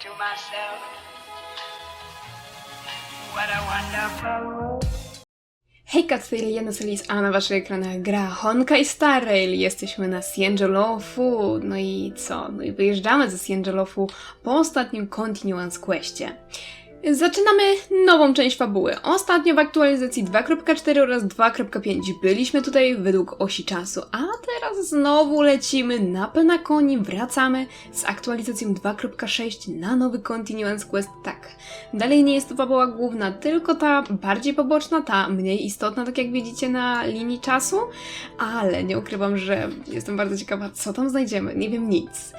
to myself, what a wonderful world. Hejka, Solis, a na waszych ekranach gra Honka i Star Rail. Jesteśmy na Siengelofu, no i co? No i wyjeżdżamy ze Siengelofu po ostatnim Continuance Questie. Zaczynamy nową część fabuły. Ostatnio w aktualizacji 2.4 oraz 2.5 byliśmy tutaj według osi czasu, a teraz znowu lecimy na Penaconi, wracamy z aktualizacją 2.6 na nowy Continuance Quest. Tak, dalej nie jest to fabuła główna, tylko ta bardziej poboczna, ta mniej istotna, tak jak widzicie na linii czasu, ale nie ukrywam, że jestem bardzo ciekawa, co tam znajdziemy. Nie wiem nic.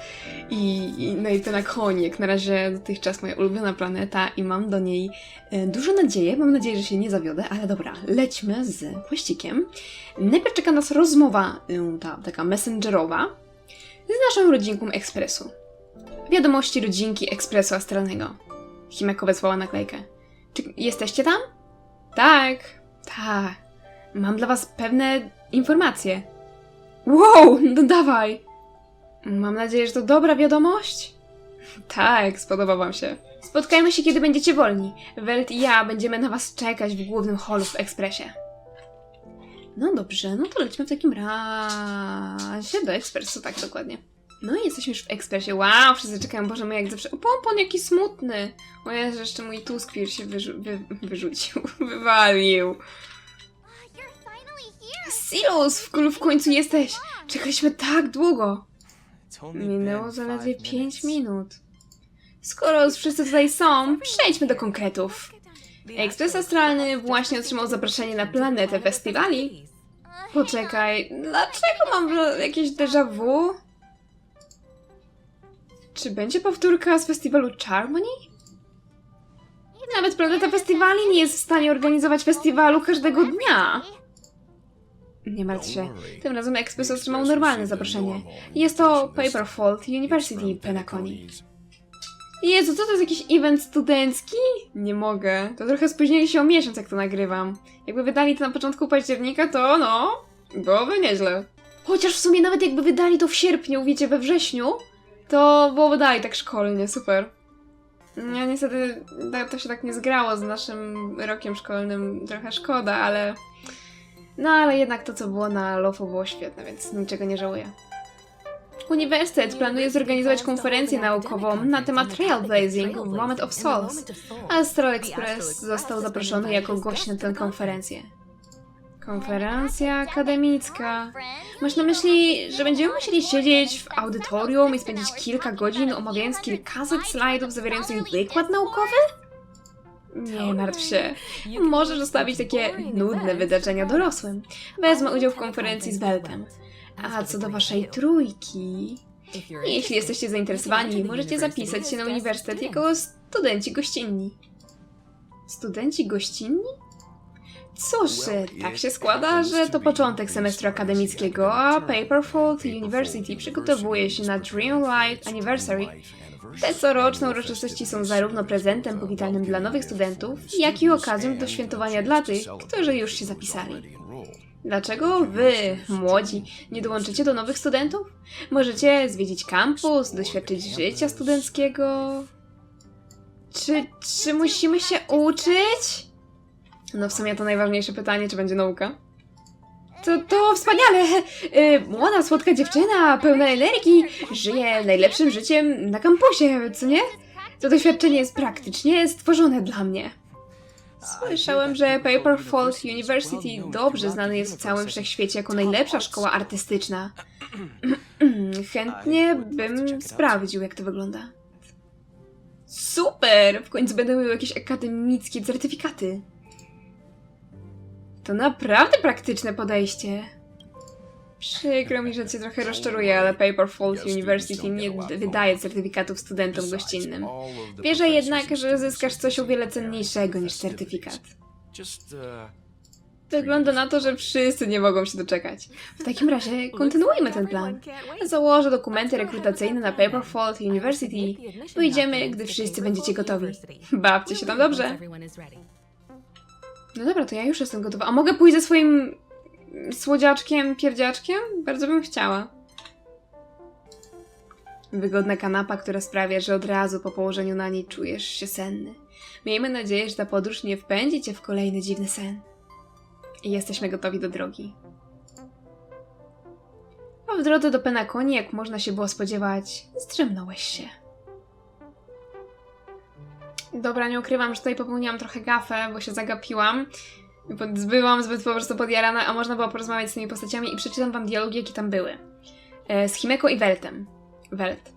I, i no i Penaconi, jak na razie dotychczas moja ulubiona planeta i mam do niej e, dużo nadziei. Mam nadzieję, że się nie zawiodę, ale dobra, lećmy z pościgiem. Najpierw czeka nas rozmowa, e, ta taka messengerowa, z naszą rodzinką Ekspresu. Wiadomości rodzinki Ekspresu Astralnego. Chimek wysłała naklejkę. Czy jesteście tam? Tak, tak. Mam dla was pewne informacje. Wow, no dawaj. Mam nadzieję, że to dobra wiadomość? Tak, spodoba wam się. Spotkajmy się, kiedy będziecie wolni. Welt i ja będziemy na was czekać w głównym holu w ekspresie. No dobrze, no to lećmy w takim razie do ekspresu, tak dokładnie. No i jesteśmy już w ekspresie. Wow, wszyscy czekają, Boże, my jak zawsze. O, pompon jaki smutny. O Jezu, jeszcze mój Tuskwir się wyrzu- wy- wyrzucił, wywalił. Silus, w, w końcu jesteś. Czekaliśmy tak długo. Minęło zaledwie five 5 minutes. minut. Skoro już wszyscy tutaj są, przejdźmy do konkretów. Ekspres Astralny właśnie otrzymał zaproszenie na planetę festiwali. Poczekaj, dlaczego mam jakieś déjà vu? Czy będzie powtórka z festiwalu Charmony? Nawet planeta festiwali nie jest w stanie organizować festiwalu każdego dnia. Nie martw się. Tym razem Ekspres otrzymał normalne zaproszenie. Jest to Paperfault University Penaconi. Jezu, co to jest jakiś event studencki? Nie mogę. To trochę spóźnili się o miesiąc, jak to nagrywam. Jakby wydali to na początku października, to no, byłoby nieźle. Chociaż w sumie nawet jakby wydali to w sierpniu, wiecie, we wrześniu, to byłoby dalej tak szkolnie, super. Ja niestety ta- to się tak nie zgrało z naszym rokiem szkolnym, trochę szkoda, ale... No ale jednak to, co było na LOFO było świetne, więc niczego nie żałuję. Uniwersytet planuje zorganizować konferencję naukową na temat Trailblazing w Moment of Souls. Astral Express został zaproszony jako gość na tę konferencję. Konferencja akademicka. Masz na myśli, że będziemy musieli siedzieć w audytorium i spędzić kilka godzin omawiając kilkaset slajdów zawierających wykład naukowy? Nie martw się. Możesz zostawić takie nudne wydarzenia dorosłym. Wezmę udział w konferencji z Weltem. A co do waszej trójki... Jeśli jesteście zainteresowani, możecie zapisać się na uniwersytet jako studenci gościnni. Studenci gościnni? Cóż, tak się składa, że to początek semestru akademickiego, a Paperfold University przygotowuje się na Dreamlight Anniversary. Te coroczne uroczystości są zarówno prezentem powitalnym dla nowych studentów, jak i okazją do świętowania dla tych, którzy już się zapisali. Dlaczego wy, młodzi, nie dołączycie do nowych studentów? Możecie zwiedzić kampus, doświadczyć życia studenckiego. Czy, czy musimy się uczyć? No w sumie to najważniejsze pytanie, czy będzie nauka. To, to wspaniale! Y, Młoda, słodka dziewczyna, pełna energii, żyje najlepszym życiem na kampusie, co nie? To doświadczenie jest praktycznie stworzone dla mnie. Słyszałem, że Paperfault University dobrze znany jest w całym wszechświecie jako najlepsza szkoła artystyczna. Chętnie bym sprawdził, jak to wygląda. Super! W końcu będę miał jakieś akademickie certyfikaty. To naprawdę praktyczne podejście. Przykro mi, że cię trochę rozczaruję, ale Paperfault University nie wydaje certyfikatów studentom gościnnym. Wierzę jednak, że zyskasz coś o wiele cenniejszego niż certyfikat. Uh, Wygląda na to, że wszyscy nie mogą się doczekać. W takim razie kontynuujmy ten plan. Założę dokumenty rekrutacyjne na Paperfault University. Wyjdziemy, gdy wszyscy będziecie gotowi. Bawcie się tam dobrze. No dobra, to ja już jestem gotowa. A mogę pójść ze swoim słodziaczkiem, pierdziaczkiem? Bardzo bym chciała. Wygodna kanapa, która sprawia, że od razu po położeniu na niej czujesz się senny. Miejmy nadzieję, że ta podróż nie wpędzi cię w kolejny dziwny sen. I jesteśmy gotowi do drogi. A w drodze do Penakoni, jak można się było spodziewać, zdrzemnąłeś się. Dobra, nie ukrywam, że tutaj popełniłam trochę gafę, bo się zagapiłam. Byłam zbyt po prostu podjarana, a można było porozmawiać z tymi postaciami i przeczytam wam dialogi, jakie tam były. E, z Himeko i Weltem. Welt.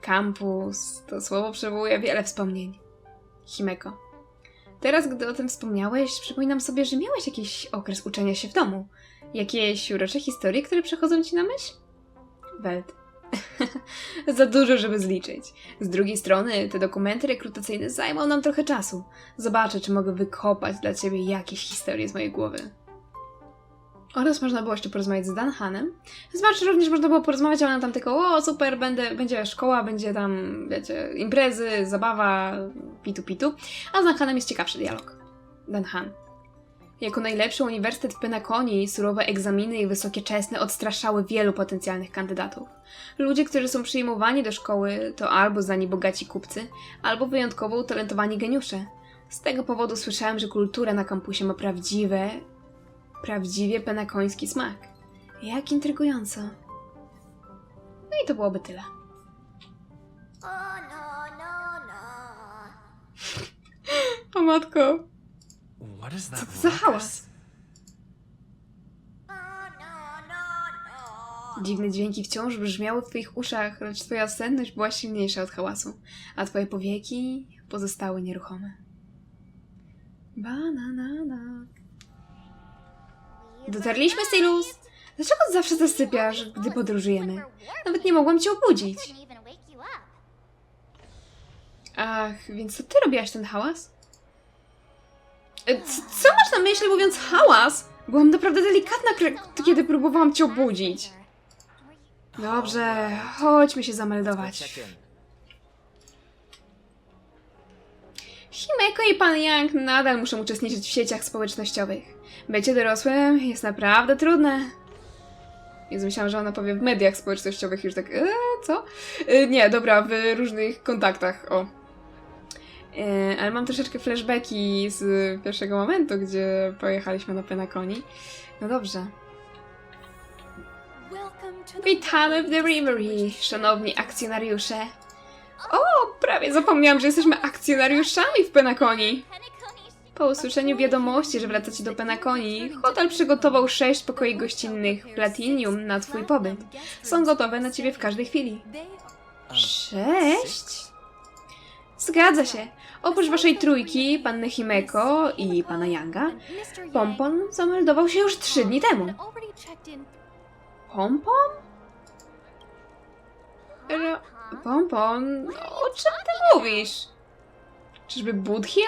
Kampus. To słowo przywołuje wiele wspomnień. Himeko. Teraz, gdy o tym wspomniałeś, przypominam sobie, że miałeś jakiś okres uczenia się w domu. Jakieś urocze historie, które przychodzą ci na myśl? Welt. Za dużo, żeby zliczyć. Z drugiej strony, te dokumenty rekrutacyjne zajmą nam trochę czasu. Zobaczę, czy mogę wykopać dla ciebie jakieś historie z mojej głowy. Oraz można było jeszcze porozmawiać z Danhanem. Znaczy również można było porozmawiać, ale on tam tylko, o super, będę, będzie szkoła, będzie tam, wiecie, imprezy, zabawa, pitu pitu. A z Danhanem jest ciekawszy dialog. Danhan. Jako najlepszy uniwersytet w Penakonii, surowe egzaminy i wysokie czesne odstraszały wielu potencjalnych kandydatów. Ludzie, którzy są przyjmowani do szkoły, to albo znani bogaci kupcy, albo wyjątkowo utalentowani geniusze. Z tego powodu słyszałem, że kultura na kampusie ma prawdziwe, prawdziwie penakoński smak. Jak intrygująco. No i to byłoby tyle. Oh no, no, no. O matko, What is that? co to za hałas? Oh no, no, no. Dziwne dźwięki wciąż brzmiały w twoich uszach, lecz twoja senność była silniejsza od hałasu, a twoje powieki pozostały nieruchome. Bananana. Dotarliśmy, Stylus? Dlaczego zawsze zasypiasz, gdy podróżujemy? Nawet nie mogłam cię obudzić. Ach, więc to ty robiłaś ten hałas? E, Co masz na myśli mówiąc hałas? Byłam naprawdę delikatna, kiedy próbowałam cię obudzić. Dobrze, chodźmy się zameldować. Himeko i pan Yang nadal muszą uczestniczyć w sieciach społecznościowych. Bycie dorosłym jest naprawdę trudne. Więc myślałam, że ona powie w mediach społecznościowych już tak, eee, co? E, nie, dobra, w różnych kontaktach, o. E, ale mam troszeczkę flashbacki z pierwszego momentu, gdzie pojechaliśmy na Penakoni. No dobrze. Witamy w The Reverie, szanowni akcjonariusze. O, prawie zapomniałam, że jesteśmy akcjonariuszami w Penakoni. Po usłyszeniu wiadomości, że wracacie do Penakoni, hotel przygotował sześć pokoi gościnnych Platinium na twój pobyt. Są gotowe na ciebie w każdej chwili. Sześć? Zgadza się. Oprócz waszej trójki, panny Himeko i pana Yanga, Pompon zameldował się już trzy dni temu. Pompon? Ro- Pompon? O czym ty mówisz? Czyżby Budhill?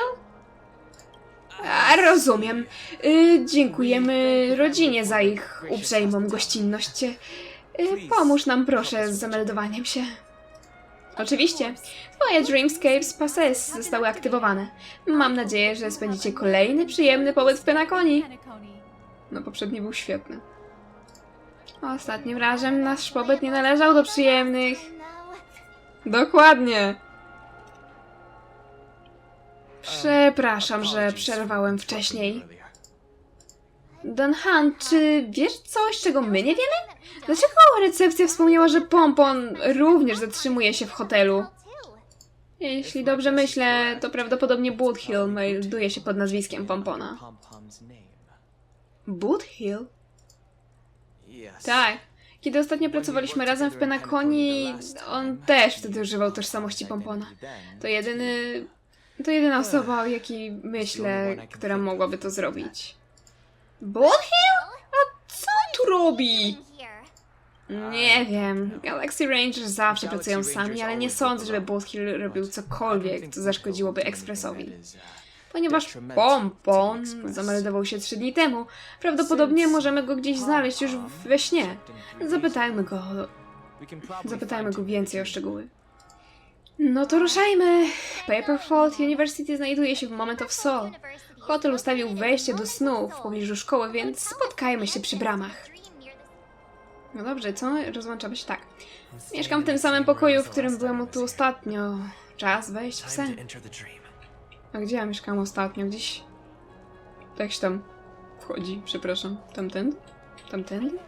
Rozumiem. Y, dziękujemy rodzinie za ich uprzejmą gościnność. Y, pomóż nam proszę z zameldowaniem się. Oczywiście. Twoje Dreamscapes Passes zostały aktywowane. Mam nadzieję, że spędzicie kolejny przyjemny pobyt w Penakoni. No poprzedni był świetny. Ostatnim razem nasz pobyt nie należał do przyjemnych. Dokładnie. Przepraszam, że przerwałem wcześniej. Don Han, czy wiesz coś, czego my nie wiemy? Dlaczego recepcja wspomniała, że Pompon również zatrzymuje się w hotelu? Jeśli dobrze myślę, to prawdopodobnie Boothill melduje się pod nazwiskiem Pompona. Boothill? Tak. Kiedy ostatnio pracowaliśmy razem w Penakoni, on też wtedy używał tożsamości Pompona. To jedyny... To jedyna osoba, o jakiej myślę, która mogłaby to zrobić. Boothill? A co on tu robi? Nie wiem. Galaxy Rangers zawsze pracują sami, ale nie sądzę, żeby Boothill robił cokolwiek, co zaszkodziłoby Expressowi. Ponieważ Pompon zameldował się trzy dni temu, prawdopodobnie możemy go gdzieś znaleźć już we śnie. Zapytajmy go, zapytajmy go więcej o szczegóły. No to ruszajmy! Paperfault University znajduje się w Moment of Soul. Hotel ustawił wejście do snu w pobliżu szkoły, więc spotkajmy się przy bramach. No dobrze, co? Rozłączamy się tak. Mieszkam w tym samym pokoju, w którym byłem tu ostatnio. Czas wejść w sen. A gdzie ja mieszkałam ostatnio? Gdzieś... Tak się tam wchodzi, przepraszam. Tamten? Tamten?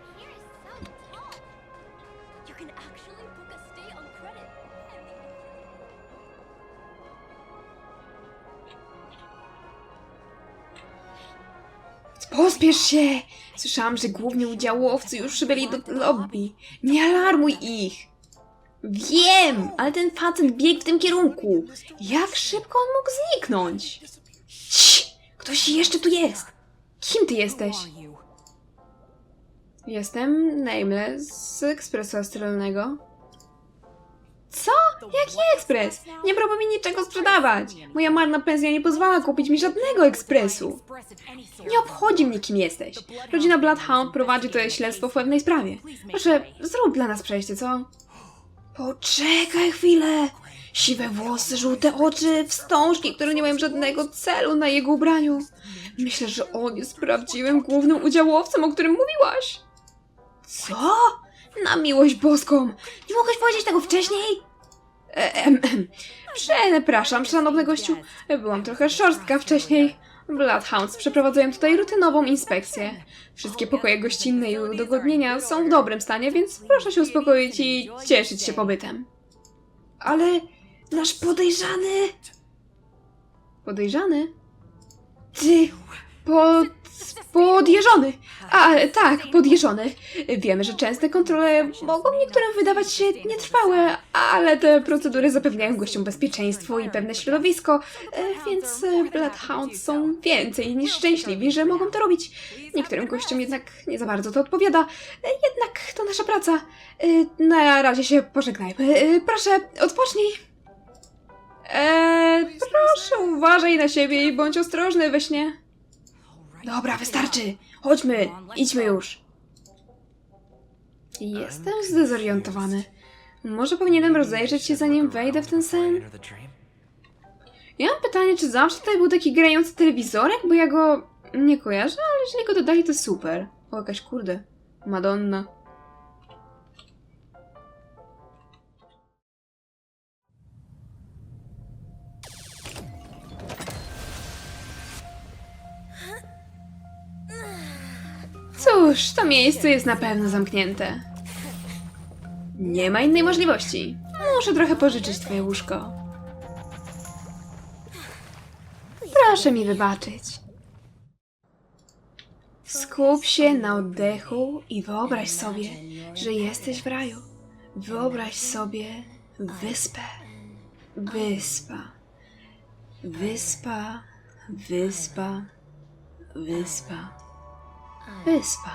Pospiesz się! Słyszałam, że główni udziałowcy już przybyli do lobby. Nie alarmuj ich! Wiem, ale ten facet biegł w tym kierunku. Jak szybko on mógł zniknąć? Cii! Ktoś jeszcze tu jest! Kim ty jesteś? Jestem Nameless z ekspresu astralnego. Co? Jaki ekspres? Nie próbuj mi niczego sprzedawać. Moja marna pensja nie pozwala kupić mi żadnego ekspresu. Nie obchodzi mnie, kim jesteś. Rodzina Bloodhound prowadzi tutaj śledztwo w pewnej sprawie. Proszę, zrób dla nas przejście, co? Poczekaj chwilę. Siwe włosy, żółte oczy, wstążki, które nie mają żadnego celu na jego ubraniu. Myślę, że on jest prawdziwym głównym udziałowcem, o którym mówiłaś. Co? Na miłość boską! Nie mogłeś powiedzieć tego wcześniej? E, em. Przepraszam, szanowny gościu. Byłam trochę szorstka wcześniej. Bloodhounds przeprowadzają tutaj rutynową inspekcję. Wszystkie pokoje gościnne i udogodnienia są w dobrym stanie, więc proszę się uspokoić i cieszyć się pobytem. Ale nasz podejrzany... Podejrzany? Ty... Pod... podjeżony! A, tak, podjeżony. Wiemy, że częste kontrole mogą niektórym wydawać się nietrwałe, ale te procedury zapewniają gościom bezpieczeństwo i pewne środowisko, e, więc e, Bloodhounds są więcej niż szczęśliwi, że mogą to robić. Niektórym gościom jednak nie za bardzo to odpowiada, e, jednak to nasza praca. Na razie się pożegnajmy. Proszę, odpocznij. Eee, proszę, uważaj na siebie i bądź ostrożny we śnie. Dobra, wystarczy. Chodźmy, idźmy już. Jestem zdezorientowany. Może powinienem rozejrzeć się zanim wejdę w ten sen? Ja mam pytanie, czy zawsze tutaj był taki grający telewizorek? Bo ja go nie kojarzę, ale jeżeli go dodali, to super. O, jakaś kurde. Madonna. Cóż, to miejsce jest na pewno zamknięte. Nie ma innej możliwości. Muszę trochę pożyczyć twoje łóżko. Proszę mi wybaczyć. Skup się na oddechu i wyobraź sobie, że jesteś w raju. Wyobraź sobie wyspę. Wyspa. Wyspa. Wyspa. Wyspa. Wyspa.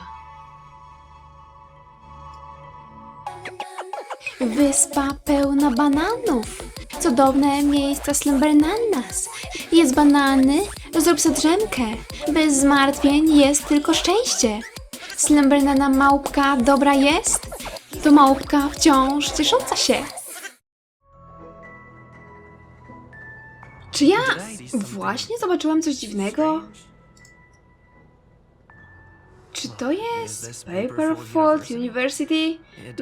Wyspa pełna bananów. Cudowne miejsca Slumbernanas. Jest banany, zrób sobie drzemkę. Bez zmartwień jest tylko szczęście. Slumbernana małpka dobra jest? To małpka wciąż ciesząca się. Czy ja właśnie zobaczyłam coś dziwnego? Czy to jest Paperfold University?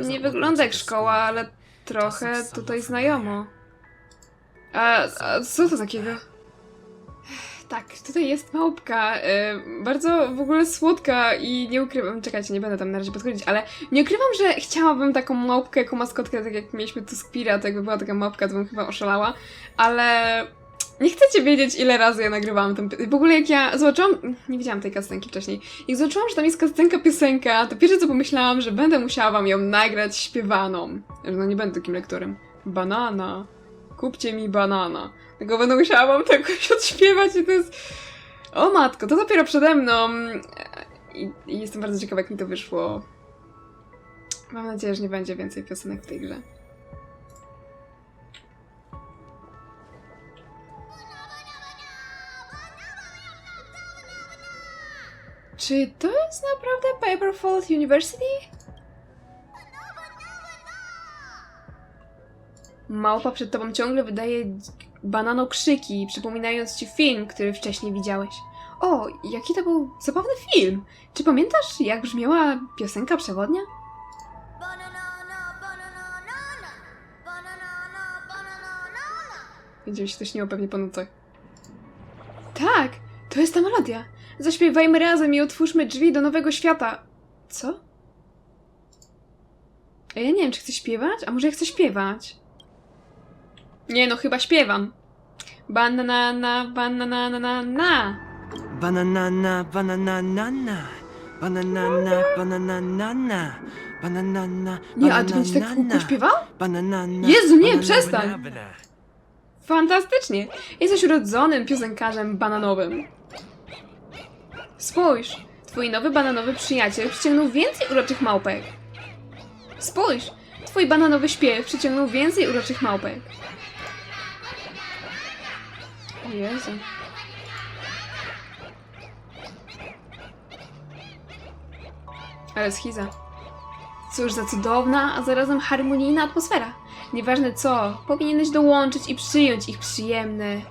Nie wygląda jak szkoła, ale trochę tutaj znajomo. A, a co to takiego? Tak, tutaj jest małpka, y, bardzo w ogóle słodka i nie ukrywam, czekajcie, nie będę tam na razie podchodzić, ale nie ukrywam, że chciałabym taką małpkę jako maskotkę, tak jak mieliśmy tu Spira, to jakby była taka małpka, to bym chyba oszalała, ale nie chcecie wiedzieć, ile razy ja nagrywałam ten... pi- W ogóle jak ja zobaczyłam... Nie widziałam tej kastenki wcześniej. Jak zobaczyłam, że tam jest kastenka piosenka, to pierwsze co pomyślałam, że będę musiała wam ją nagrać śpiewaną. Że No nie będę takim lektorem. Banana. Kupcie mi banana. Tylko będę musiała wam to jakoś odśpiewać i to jest... O matko, to dopiero przede mną. I, I jestem bardzo ciekawa, jak mi to wyszło. Mam nadzieję, że nie będzie więcej piosenek w tej grze. Czy to jest naprawdę Paper Paperfold University? Małpa przed tobą ciągle wydaje banano krzyki, przypominając ci film, który wcześniej widziałeś. O, jaki to był zabawny film! Czy pamiętasz, jak brzmiała piosenka przewodnia? Będzie mi się to śniło pewnie po nocach. Tak, to jest ta melodia. Zaśpiewajmy razem i otwórzmy drzwi do nowego świata. Co? A ja nie wiem, czy chcę śpiewać? A może ja chcę śpiewać? Nie no, chyba śpiewam. Banana, banana, na, na, na. Bananana, bananana. Bananana, bananana. Bananana. Nie, ale ty będziesz tak bananana. śpiewał? Bananana. Jezu, nie, banana, przestań. banana. Fantastycznie! Jesteś urodzonym piosenkarzem bananowym. Spójrz, twój nowy bananowy przyjaciel przyciągnął więcej uroczych małpek. Spójrz, twój bananowy śpiew przyciągnął więcej uroczych małpek. O Jezu. Ale schiza. Cóż za cudowna, a zarazem harmonijna atmosfera. Nieważne co, powinieneś dołączyć i przyjąć ich przyjemne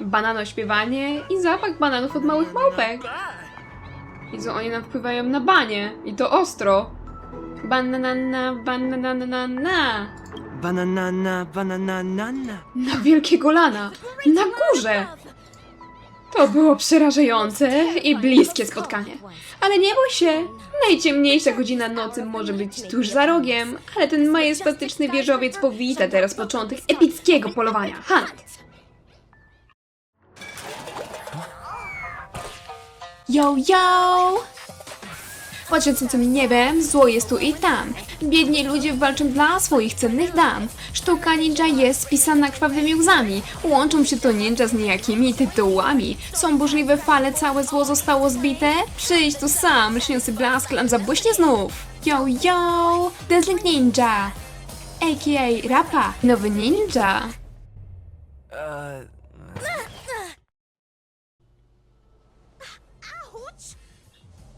banano śpiewanie i zapach bananów od małych małpek. Jezu, oni nam wpływają na banie i to ostro. Bananana, bananana, Bananana, bananana. na wielkiego lana, na górze. To było przerażające i bliskie spotkanie. Ale nie bój się, najciemniejsza godzina nocy może być tuż za rogiem, ale ten majestatyczny wieżowiec powita teraz początek epickiego polowania. Hunt! Yo, yo! Pod świecącym niebem zło jest tu i tam. Biedni ludzie walczą dla swoich cennych dam. Sztuka ninja jest spisana krwawymi łzami. Łączą się to ninja z niejakimi tytułami. Są burzliwe fale, całe zło zostało zbite. Przyjdź tu sam, lśniący blask lam zabłyśnie znów. Yo, yo! Dazzling Ninja! A.k.a. Rapa, nowy ninja. Uh,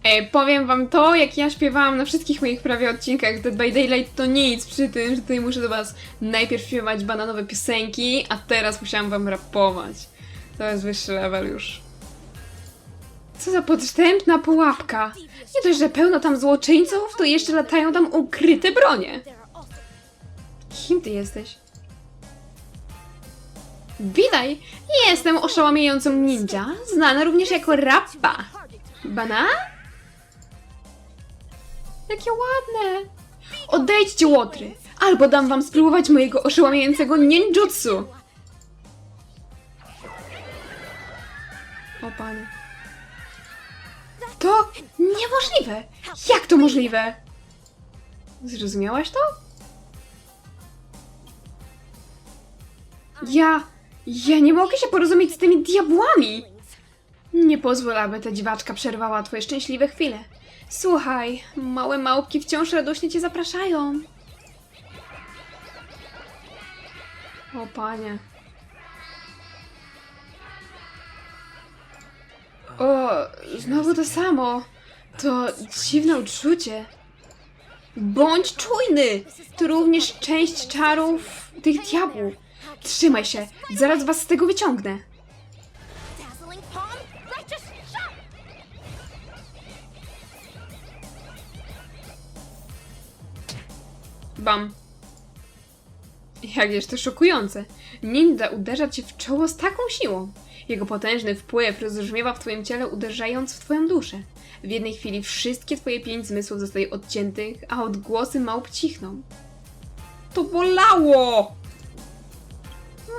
E, powiem wam to, jak ja śpiewałam na wszystkich moich prawie odcinkach Dead by Daylight, to nic przy tym, że tutaj muszę do was najpierw śpiewać bananowe piosenki, a teraz musiałam wam rapować. To jest wyższy level już. Co za podstępna pułapka. Nie dość, że pełno tam złoczyńców, to jeszcze latają tam ukryte bronie. Kim ty jesteś? Witaj! Jestem oszałamiającą ninja, znana również jako Rappa. Bana? Jakie ładne! Odejdźcie, łotry! Albo dam wam spróbować mojego oszałamiającego ninjutsu! O panie. To niemożliwe! Jak to możliwe? Zrozumiałaś to? Ja... Ja nie mogę się porozumieć z tymi diabłami! Nie pozwól, aby ta dziwaczka przerwała twoje szczęśliwe chwile. Słuchaj, małe małpki wciąż radośnie cię zapraszają. O panie. O, znowu to samo. To dziwne uczucie. Bądź czujny! To również część czarów tych diabłów. Trzymaj się, zaraz was z tego wyciągnę. Bam. Jakież to szokujące. Ninja uderza cię w czoło z taką siłą. Jego potężny wpływ rozbrzmiewa w twoim ciele, uderzając w twoją duszę. W jednej chwili wszystkie twoje pięć zmysłów zostaje odciętych, a odgłosy małp cichną. To bolało!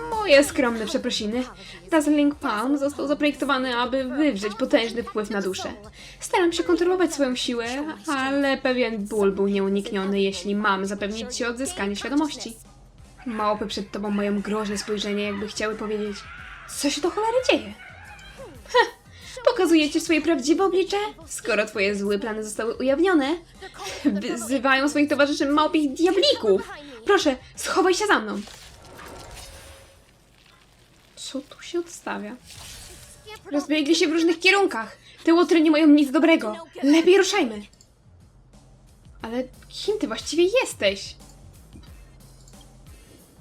Moje skromne przeprosiny. Dazzling Palm został zaprojektowany, aby wywrzeć potężny wpływ na duszę. Staram się kontrolować swoją siłę, ale pewien ból był nieunikniony, jeśli mam zapewnić ci odzyskanie świadomości. Małpy przed tobą mają groźne spojrzenie, jakby chciały powiedzieć Co się do cholery dzieje? Heh, pokazuję ci swoje prawdziwe oblicze? Skoro twoje złe plany zostały ujawnione, wyzywają swoich towarzyszy małpich diablików. Proszę, schowaj się za mną. Co tu się odstawia? Rozbiegli się w różnych kierunkach. Te łotry nie mają nic dobrego. Lepiej ruszajmy. Ale kim ty właściwie jesteś?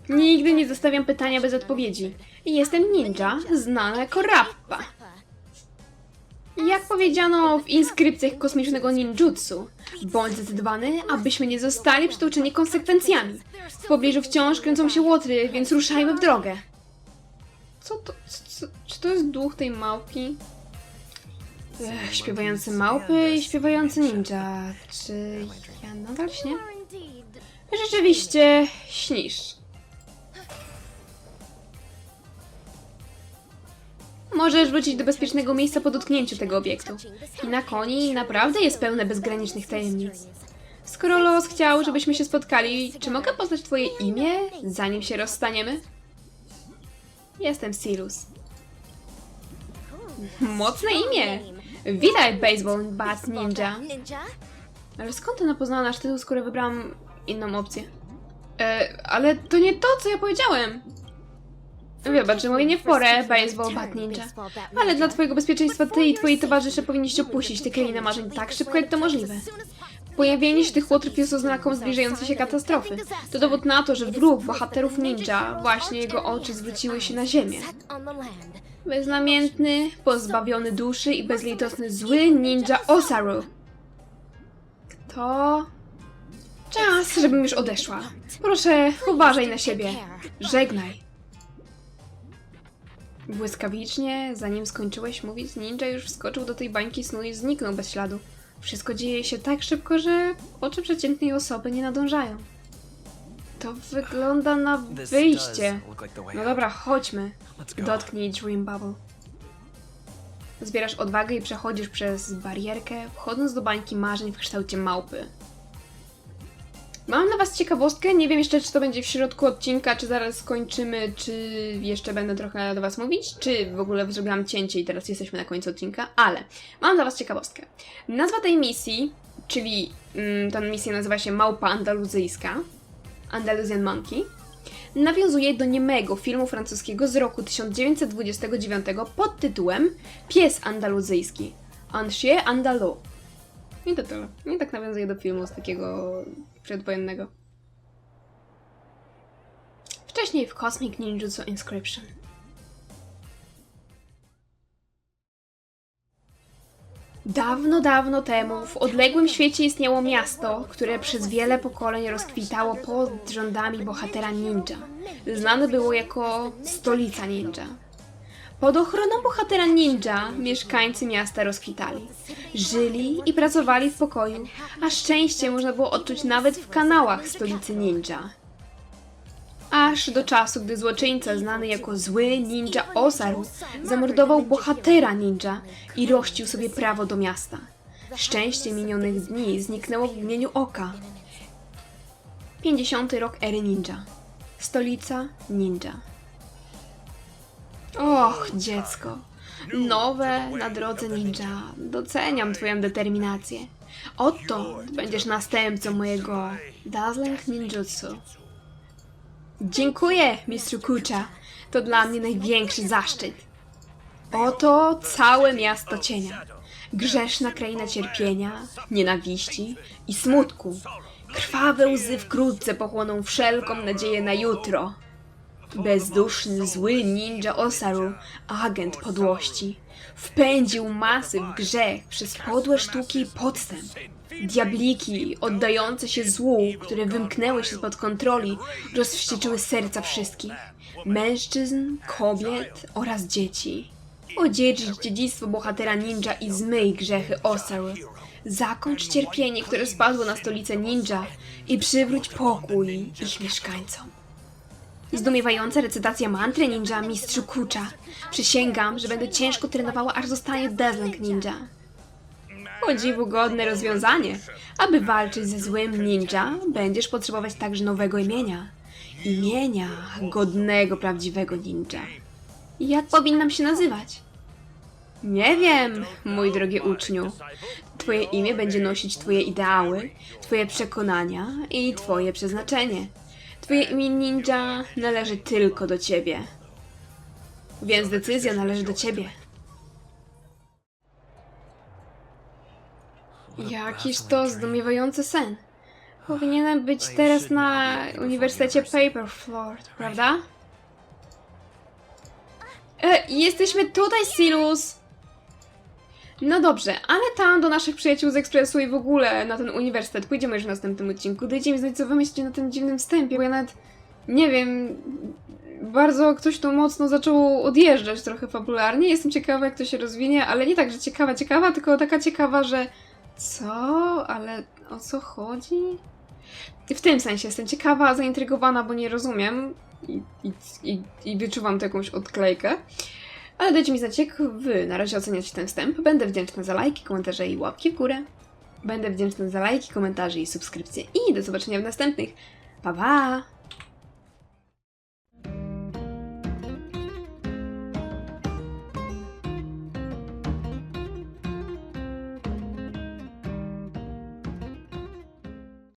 Nigdy nie zostawiam pytania bez odpowiedzi. Jestem ninja, znana jako Rappa. Jak powiedziano w inskrypcjach kosmicznego ninjutsu, bądź zdecydowany, abyśmy nie zostali przytłoczeni konsekwencjami. W pobliżu wciąż kręcą się łotry, więc ruszajmy w drogę. Co to? Co, co, czy to jest duch tej małpki? Ech, śpiewający małpy i śpiewający ninja. Czy ja nadal śnię? You are indeed. Rzeczywiście śnisz. Możesz wrócić do bezpiecznego miejsca po dotknięciu tego obiektu. I na koni naprawdę jest pełne bezgranicznych tajemnic. Skoro los chciał, żebyśmy się spotkali, czy mogę poznać twoje imię, zanim się rozstaniemy? Jestem Sirius. Mocne imię! Witaj, Baseball Bat Ninja. Ale skąd ona poznała nasz tytuł, skoro wybrałam inną opcję? E, ale to nie to, co ja powiedziałem! Wybacz, że mówię nie w porę, baseball bat ninja. Ale dla twojego bezpieczeństwa ty i twoi towarzysze powinniście opuścić tę krainę marzeń tak szybko, jak to możliwe. Pojawienie się tych łotrów jest oznaką zbliżającej się katastrofy. To dowód na to, że wróg bohaterów ninja, właśnie jego oczy zwróciły się na ziemię. Beznamiętny, pozbawiony duszy i bezlitosny zły ninja Osaru. To... Czas, żebym już odeszła. Proszę, uważaj na siebie. Żegnaj. Błyskawicznie, zanim skończyłeś mówić, ninja już wskoczył do tej bańki snu i zniknął bez śladu. Wszystko dzieje się tak szybko, że oczy przeciętnej osoby nie nadążają. To wygląda na wyjście. No dobra, chodźmy. Dotknij Dream Bubble. Zbierasz odwagę i przechodzisz przez barierkę, wchodząc do bańki marzeń w kształcie małpy. Mam na Was ciekawostkę, nie wiem jeszcze, czy to będzie w środku odcinka, czy zaraz skończymy, czy jeszcze będę trochę do Was mówić, czy w ogóle zrobiłam cięcie i teraz jesteśmy na końcu odcinka, ale mam dla Was ciekawostkę. Nazwa tej misji, czyli mm, ta misja nazywa się Małpa Andaluzyjska, Andalusian Monkey, nawiązuje do niemego filmu francuskiego z roku 1929 pod tytułem Pies andaluzyjski. Un andalou. I to tyle. I tak nawiązuje do filmu z takiego przedwojennego. Wcześniej w Cosmic Ninjutsu Inscription. Dawno, dawno temu w odległym świecie istniało miasto, które przez wiele pokoleń rozkwitało pod rządami bohatera ninja. Znane było jako stolica ninja. Pod ochroną bohatera ninja mieszkańcy miasta rozkwitali. Żyli i pracowali w pokoju, a szczęście można było odczuć nawet w kanałach stolicy ninja. Aż do czasu, gdy złoczyńca znany jako zły ninja Osaru zamordował bohatera ninja i rościł sobie prawo do miasta. Szczęście minionych dni zniknęło w mgnieniu oka. 50. rok ery ninja. Stolica ninja. Och, dziecko. Nowe na drodze ninja. Doceniam twoją determinację. Odtąd będziesz następcą mojego Dazzling Ninjutsu. Dziękuję, mistrzu Kucha. To dla mnie największy zaszczyt. Oto całe miasto cienia. Grzeszna kraina cierpienia, nienawiści i smutku. Krwawe łzy wkrótce pochłoną wszelką nadzieję na jutro. Bezduszny, zły ninja Osaru, agent podłości, wpędził masy w grzech przez podłe sztuki i podstęp. Diabliki, oddające się złu, które wymknęły się spod kontroli, rozwścieczyły serca wszystkich. Mężczyzn, kobiet oraz dzieci. Odziedzić dziedzictwo bohatera ninja i zmyj grzechy Osaru. Zakończ cierpienie, które spadło na stolicę ninja i przywróć pokój ich mieszkańcom. Zdumiewająca recytacja mantry ninja mistrzu Kucha. Przysięgam, że będę ciężko trenowała, aż zostanie Dazzling Ninja. O dziwu godne rozwiązanie. Aby walczyć ze złym ninja, będziesz potrzebować także nowego imienia. Imienia godnego prawdziwego ninja. Jak powinnam się nazywać? Nie wiem, mój drogi uczniu. Twoje imię będzie nosić Twoje ideały, Twoje przekonania i Twoje przeznaczenie. Twoje imię ninja należy tylko do Ciebie. Więc decyzja należy do Ciebie. Jakiż to zdumiewający sen. Powinienem być teraz na Uniwersytecie Paperflord, prawda? E, jesteśmy tutaj, Sirius! No dobrze, ale tam do naszych przyjaciół z Ekspresu i w ogóle na ten uniwersytet pójdziemy już w następnym odcinku. Dajcie mi znać, co wy myślicie na tym dziwnym wstępie, bo ja nawet nie wiem, bardzo ktoś tu mocno zaczął odjeżdżać trochę fabularnie. Jestem ciekawa, jak to się rozwinie, ale nie tak, że ciekawa, ciekawa, tylko taka ciekawa, że co? Ale o co chodzi? W tym sensie jestem ciekawa, zaintrygowana, bo nie rozumiem i, i, i, i wyczuwam tu jakąś odklejkę. Ale dajcie mi znać, jak wy na razie oceniacie ten wstęp. Będę wdzięczna za lajki, komentarze i łapki w górę. Będę wdzięczna za lajki, komentarze i subskrypcje. I do zobaczenia w następnych. Pa, pa!